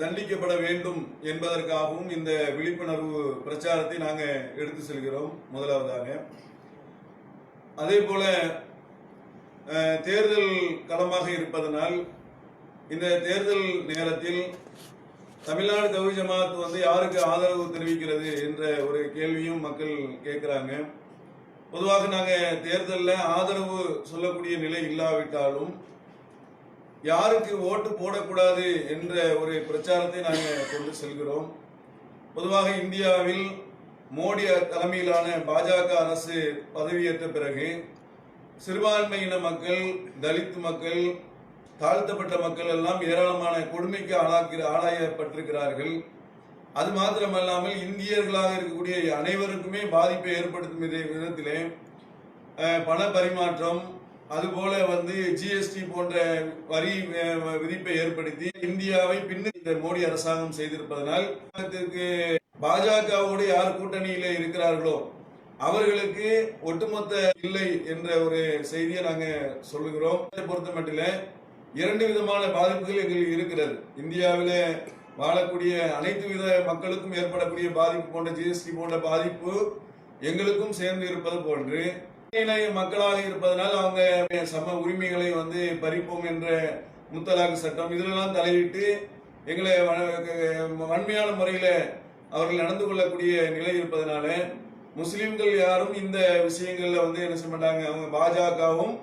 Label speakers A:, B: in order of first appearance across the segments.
A: தண்டிக்கப்பட வேண்டும் என்பதற்காகவும் இந்த விழிப்புணர்வு பிரச்சாரத்தை நாங்க எடுத்து செல்கிறோம் முதலாவதாக. அதே போல தேர்தல் களமாக இருப்பதனால் இந்த தேர்தல் நேரத்தில் தமிழ்நாடு தவி ஜமாத் வந்து யாருக்கு ஆதரவு தெரிவிக்கிறது என்ற ஒரு கேள்வியும் மக்கள் கேட்கிறாங்க. பொதுவாக நாங்க தேர்தலில் ஆதரவு சொல்லக்கூடிய நிலை இல்லாவிட்டாலும் யாருக்கு ஓட்டு போடக்கூடாது என்ற ஒரு பிரச்சாரத்தை நாங்கள் கொண்டு செல்கிறோம். பொதுவாக இந்தியாவில் மோடி தலைமையிலான பாஜக அரசு பதவியேற்ற பிறகு சிறுபான்மையின மக்கள் தலித் மக்கள் தாழ்த்தப்பட்ட மக்கள் எல்லாம் ஏராளமான கொடுமைக்கு ஆளாக்கிற ஆளாயப்பட்டிருக்கிறார்கள். அது மாத்திரமல்லாமல் இந்தியர்களாக இருக்கக்கூடிய அனைவருக்குமே பாதிப்பை ஏற்படுத்தும் விதத்திலே பண பரிமாற்றம் அதுபோல வந்து ஜிஎஸ்டி போன்ற வரி விதிப்பை ஏற்படுத்தி இந்தியாவை பின்னர் இந்த மோடி அரசாங்கம் செய்திருப்பதனால் பாஜகவோடு யார் கூட்டணியில இருக்கிறார்களோ அவர்களுக்கு ஒட்டுமொத்த இல்லை என்ற ஒரு செய்தியை நாங்க சொல்லுகிறோம். பொறுத்த மட்டில இரண்டு விதமான பாதிப்புகள் எங்களுக்கு இருக்கிறது. இந்தியாவில வாழக்கூடிய அனைத்து வித மக்களுக்கும் ஏற்படக்கூடிய பாதிப்பு போன்ற ஜிஎஸ்டி போன்ற பாதிப்பு எங்களுக்கும் சேர்ந்து இருப்பது போன்று மக்களாக இருப்பதனால் அவங்க சம உரிமைகளை வந்து பறிப்போம் என்ற முத்தலாக்கு சட்டம். இதிலெல்லாம் தலையிட்டு எங்களை வன்மையான முறையில் அவர்கள் நடந்து கொள்ளக்கூடிய நிலை இருப்பதனால முஸ்லீம்கள் யாரும் இந்த விஷயங்களில் வந்து என்ன செய்ய மாட்டாங்க அவங்க பாஜகவும்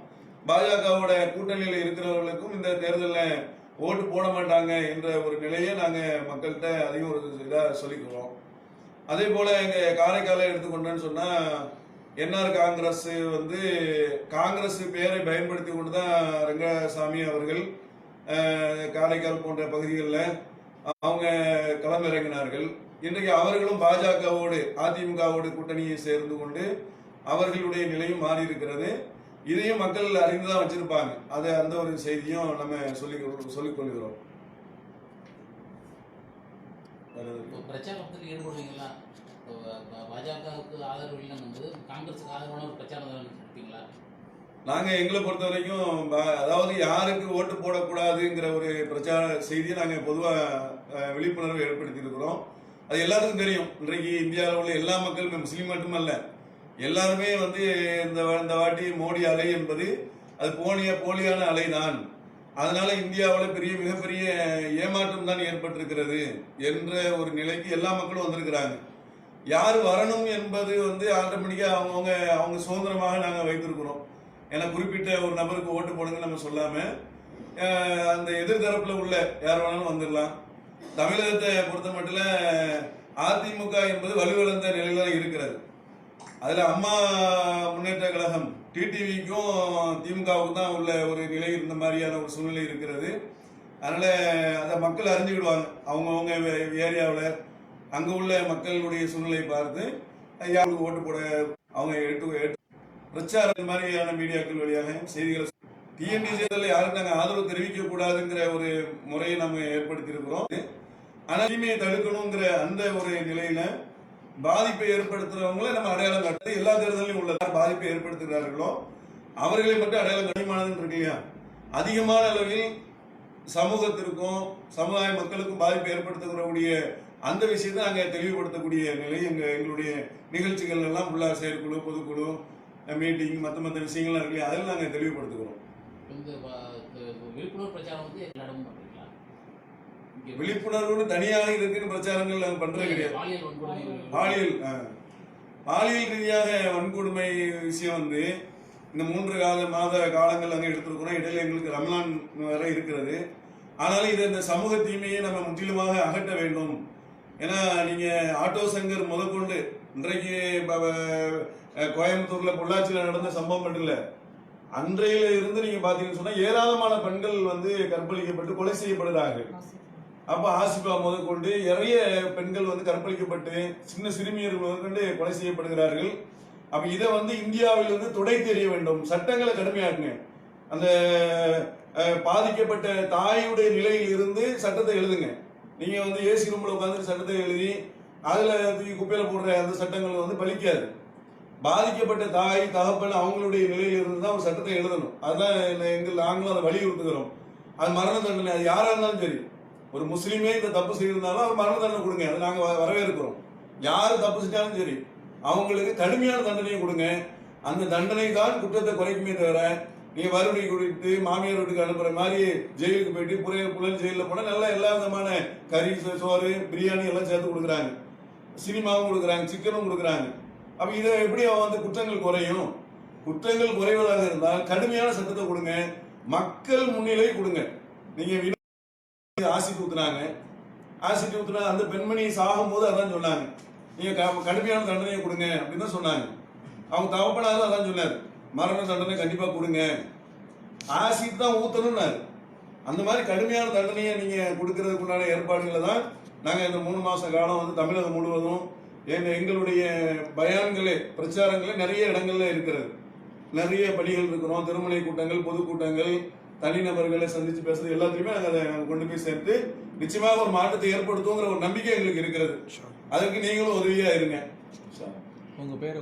A: பாஜகவோட கூட்டணியில் இருக்கிறவர்களுக்கும் இந்த தேர்தலில் ஓட்டு போட மாட்டாங்க என்ற ஒரு நிலையை நாங்கள் மக்கள்கிட்ட அதிகம் ஒரு இதாக சொல்லிக்கிறோம். அதே போல் எங்கள் காரைக்காலை எடுத்துக்கொண்டேன்னு சொன்னால் என்ஆர் காங்கிரஸ் வந்து காங்கிரஸ் பெயரை பயன்படுத்தி கொண்டு தான் ரங்கசாமி அவர்கள் காரைக்கால் போன்ற பகுதிகளில் அவங்க களமிறங்கினார்கள். இன்றைக்கு அவர்களும் பாஜகவோடு அதிமுகவோடு கூட்டணியை சேர்ந்து கொண்டு அவர்களுடைய நிலையும் மாறி இருக்கிறது இதையும் மக்கள் அறிந்துதான் வச்சிருப்பாங்க. அது அந்த ஒரு செய்தியும் நம்ம சொல்லி சொல்லிக் கொள்கிறோம்.
B: பிரச்சாரத்தில் ஈடுபடுவீங்களா பாஜகவுக்கு ஆதரவு இல்லைன்னு காங்கிரஸுக்கு ஆதரவான ஒரு பிரச்சாரம் நடத்தீங்களா
A: நாங்க எங்களை பொறுத்த வரைக்கும் அதாவது யாருக்கு ஓட்டு போடக்கூடாதுங்கிற ஒரு பிரச்சார செய்தியை நாங்க பொதுவா அஹ், விழிப்புணர்வு ஏற்படுத்தி இருக்கிறோம் அது எல்லாத்துக்கும் தெரியும். இன்றைக்கு இந்தியாவில் உள்ள எல்லா மக்களுமே முஸ்லீம் மட்டுமல்ல. எல்லாருமே வந்து இந்த இந்த வாட்டி மோடி அலை என்பது அது போலிய போலியான அலை தான். அதனால இந்தியாவில் பெரிய மிகப்பெரிய ஏமாற்றம் தான் ஏற்பட்டிருக்கிறது என்ற ஒரு நிலைக்கு எல்லா மக்களும் வந்திருக்கிறாங்க. யார் வரணும் என்பது வந்து ஆட்டோமேட்டிக்காக அவங்கவுங்க அவங்க சுதந்திரமாக நாங்கள் வைத்திருக்கிறோம். ஏன்னா குறிப்பிட்ட ஒரு நபருக்கு ஓட்டு போடுங்க நம்ம சொல்லாமல் அந்த எதிர்தரப்பில் உள்ள யார் வேணாலும் வந்துடலாம். தமிழகத்தை பொறுத்த மட்டும் அதிமுக என்பது வலுவிழந்த நிலையில தான் இருக்கிறது. அதில் அம்மா முன்னேற்ற கழகம் டிடிவிக்கும் திமுகவுக்கும் தான் உள்ள ஒரு நிலை இருந்த மாதிரியான ஒரு சூழ்நிலை இருக்கிறது. அதனால் அதை மக்கள் அறிஞ்சுக்கிடுவாங்க. அவங்கவுங்க ஏரியாவில் அங்கே உள்ள மக்களுடைய சூழ்நிலையை பார்த்து யாருக்கு ஓட்டு போட அவங்க எடுத்து எட்டு- பிரச்சாரம் இந்த மாதிரியான மீடியாக்கள் வழியாக செய்திகளை டிஎன்டி தேர்தலில் யாருக்கு நாங்கள் ஆதரவு தெரிவிக்க கூடாதுங்கிற ஒரு முறையை நம்ம ஏற்படுத்தியிருக்கிறோம். ஆனால் தீமையை தடுக்கணுங்கிற அந்த ஒரு நிலையில் பாதிப்பை ஏற்படுத்துறவங்களை நம்ம அடையாளம் காட்டுறது எல்லா தேர்தலையும் உள்ள பாதிப்பை ஏற்படுத்துகிறார்களோ அவர்களை மட்டும் அடையாளம் கடிமானதுன்னு இருக்கு இல்லையா? அதிகமான அளவில் சமூகத்திற்கும் சமுதாய மக்களுக்கும் பாதிப்பை ஏற்படுத்தக்கூடிய அந்த விஷயத்தை நாங்கள் தெளிவுபடுத்தக்கூடிய நிலை எங்கள் எங்களுடைய நிகழ்ச்சிகள் எல்லாம் ஃபுல்லாக செயற்குழு பொதுக்குழு மீட்டிங் மற்ற மற்ற விஷயங்கள்லாம் இருக்கு இல்லையா? அதில் நாங்கள் தெளிவுபடுத்துகிறோம்.
B: விழிப்புணர்வு பிரச்சாரம் வந்து
A: விழிப்புணர்வுன்னு தனியாக இருக்குன்னு பிரச்சாரங்கள் நாங்கள் பண்றது கிடையாது.
B: பாலியல் வன்கொடுமை.
A: பாலியல் ரீதியாக வன்கொடுமை விஷயம் வந்து இந்த மூன்று கால மாத காலங்கள் அங்கே எடுத்திருக்கிறோம். இடையில எங்களுக்கு ரமலான் வர இருக்கிறது. ஆனாலும் இது இந்த சமூக தீமையை நம்ம முற்றிலுமாக அகற்ற வேண்டும். ஏன்னா நீங்க ஆட்டோ சங்கர் முதற்கொண்டு இன்றைக்கு கோயம்புத்தூர்ல பொள்ளாச்சியில் நடந்த சம்பவம் மட்டும் இல்ல. அன்றையில இருந்து நீங்க பாத்தீங்கன்னு சொன்னா ஏராளமான பெண்கள் வந்து கற்பழிக்கப்பட்டு கொலை செய்யப்படுகிறார்கள். அப்ப ஆசிபா முதற்கொண்டு நிறைய பெண்கள் வந்து கற்பழிக்கப்பட்டு சின்ன சிறுமியர்கள் முதற்கொண்டு கொலை செய்யப்படுகிறார்கள். அப்ப இதை வந்து இந்தியாவில் இருந்து துடை தெரிய வேண்டும். சட்டங்களை கடுமையாக்குங்க. அந்த பாதிக்கப்பட்ட தாயுடைய நிலையில் இருந்து சட்டத்தை எழுதுங்க. நீங்க வந்து ஏசி ரூம்ல உட்காந்து சட்டத்தை எழுதி அதுல தூக்கி குப்பையில போடுற அந்த சட்டங்கள் வந்து பலிக்காது. பாதிக்கப்பட்ட தாய் தகப்பன் அவங்களுடைய நிலையில் இருந்து தான் ஒரு சட்டத்தை எழுதணும். அதுதான் எங்கள் நாங்களும் அதை வலியுறுத்துகிறோம். அது மரண தண்டனை அது யாரா இருந்தாலும் சரி. ஒரு முஸ்லீமே இந்த தப்பு செய்திருந்தாலும் அவர் மரண தண்டனை கொடுங்க. அது நாங்கள் வ- வரவேற்கிறோம். யார் தப்பு செஞ்சாலும் சரி அவங்களுக்கு கடுமையான தண்டனையை கொடுங்க. அந்த தண்டனை தான் குற்றத்தை குறைக்குமே தவிர நீ வறுமை குடித்து மாமியார் வீட்டுக்கு அனுப்புற மாதிரி ஜெயிலுக்கு போயிட்டு புறைய புலன் ஜெயிலில் போனால் நல்லா எல்லா விதமான கறி சோறு பிரியாணி எல்லாம் சேர்த்து கொடுக்குறாங்க. சினிமாவும் கொடுக்குறாங்க சிக்கனும் கொடுக்குறாங்க. அப்போ இதை எப்படி அவன் வந்து குற்றங்கள் குறையும்? குற்றங்கள் குறைவதாக இருந்தால் கடுமையான சட்டத்தை கொடுங்க. மக்கள் முன்னிலை கொடுங்க. நீங்கள் ஆசிட் ஊத்துனாங்க ஆசிட் ஊத்துனா அந்த பெண்மணி சாகும்போது அதான் சொன்னாங்க. நீங்க க- கடுமையான தண்டனையை கொடுங்க அப்படின்னு தான் சொன்னாங்க. அவங்க தவப்பனாலும் அதான் சொன்னார். மரண தண்டனை கண்டிப்பா கொடுங்க. ஆசிட் தான் ஊத்தணும்னாரு. அந்த மாதிரி கடுமையான தண்டனையை நீங்க கொடுக்கறதுக்கு உண்டான ஏற்பாடுகளை தான் நாங்க இந்த மூணு மாச காலம் வந்து தமிழகம் முழுவதும் எங்களுடைய பயான்களே பிரச்சாரங்களே நிறைய இடங்கள்ல இருக்கிறது. நிறைய பணிகள் இருக்கிறோம். திருமண கூட்டங்கள் பொதுக்கூட்டங்கள் தனிநபர்களை சந்திச்சு பேசுறது எல்லாத்தையுமே நாங்க அதை நாங்க கொண்டு போய் சேர்த்து நிச்சயமாக ஒரு மாற்றத்தை ஏற்படுத்துங்கிற ஒரு நம்பிக்கை எங்களுக்கு இருக்கிறது. அதற்கு நீங்களும் உதவியா இருங்க.
C: உங்க பேரை